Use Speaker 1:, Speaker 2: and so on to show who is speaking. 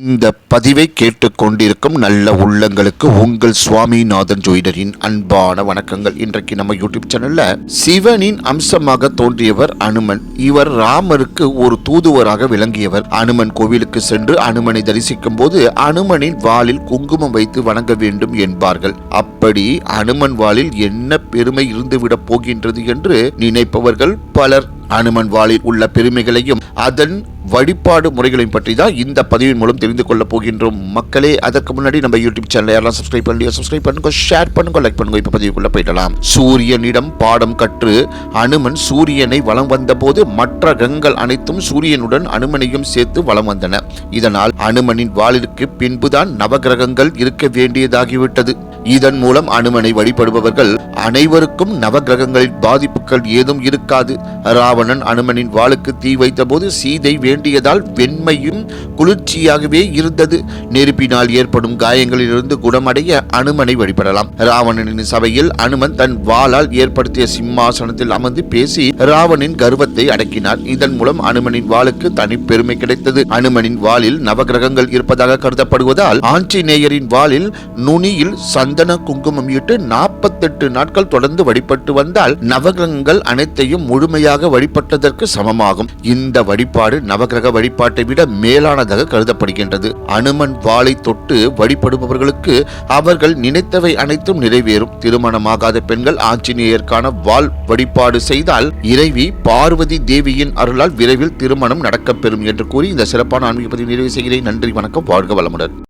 Speaker 1: இந்த பதிவை கேட்டுக்கொண்டிருக்கும் நல்ல உள்ளங்களுக்கு உங்கள் சுவாமிநாதன் ஜோயிடரின் அன்பான வணக்கங்கள். இன்றைக்கு நம்ம யூடியூப் சேனல்ல சிவனின் அம்சமாக தோன்றியவர் அனுமன். இவர் ராமருக்கு ஒரு தூதுவராக விளங்கியவர். அனுமன் கோவிலுக்கு சென்று அனுமனை தரிசிக்கும் போது அனுமனின் வாளில் குங்குமம் வைத்து வணங்க வேண்டும் என்பார்கள். அப்படி அனுமன் வாளில் என்ன பெருமை இருந்துவிடப் போகின்றது என்று நினைப்பவர்கள் பலர் அனுமன் வாளில் உள்ள பெருமைகளையும் அதன் வழிபாடு முறைகளையும் பற்றி தான் இந்த பதிவின் மூலம் தெரிந்து கொள்ள போகின்றோம். மக்களே அதற்கு முன்னாடி நம்ம யூடியூப் சேனலை யாரெல்லாம் சப்ஸ்கிரைப் பண்ணலையோ சப்ஸ்கிரைப் பண்ணுங்க ஷேர் பண்ணுங்க லைக் பண்ணுங்க. இப்போ பதிவுக்குள்ள போயிடலாம். சூரியனிடம் பாடம் கற்று அனுமன் சூரியனை வலம் வந்தபோது மற்ற கிரகங்கள் அனைத்தும் சூரியனுடன் அனுமனையும் சேர்த்து வலம் வந்தன. இதனால் அனுமனின் வாளிற்கு பின்புதான் நவகிரகங்கள் இருக்க வேண்டியதாகிவிட்டது. இதன் மூலம் அனுமனை வழிபடுபவர்கள் அனைவருக்கும் நவகிரகங்களின் பாதிப்புகள் ஏதும் இருக்காது. ராவணன் அனுமனின் வாளுக்கு தீ வைத்தபோது சீதை வேண்டியதால் வெண்மையும் குளிர்ச்சியாகவே இருந்தது. நெருப்பினால் ஏற்படும் காயங்களிலிருந்து குணமடைய அனுமனை வழிபடலாம். ராவணனின் சபையில் அனுமன் தன் வாளால் ஏற்படுத்திய சிம்மாசனத்தில் அமர்ந்து பேசி ராவணின் கர்வத்தை அடக்கினார். இதன் மூலம் அனுமனின் வாளுக்கு தனி பெருமை கிடைத்தது. அனுமனின் வாளில் நவகிரகங்கள் இருப்பதாக கருதப்படுவதால் ஆஞ்சநேயரின் வாளில் நுனியில் சந்தன குங்குமம் இட்டு நாற்பத்தெட்டு நாட்கள் தொடர்ந்து வழிபட்டு வந்தால் நவகிரகங்கள் அனைத்தையும் முழுமையாக வழிபட்டதற்கு சமமாகும். இந்த வழிபாடு நவகிரக வழிபாட்டை விட மேலானதாக கருதப்படுகின்றது. அனுமன் வாளை தொட்டு வழிபடுபவர்களுக்கு அவர்கள் நினைத்தவை அனைத்தும் நிறைவேறும். திருமணமாகாத பெண்கள் ஆஞ்சநேயருக்கான வாள் வழிபாடு செய்தால் இறைவி பார்வதி தேவியின் அருளால் விரைவில் திருமணம் நடக்கப்பெறும் என்று கூறி இந்த சிறப்பான ஆன்மீக பதிவு நிறைவு செய்கிறேன். நன்றி வணக்கம் வாழ்க வளமுடன்.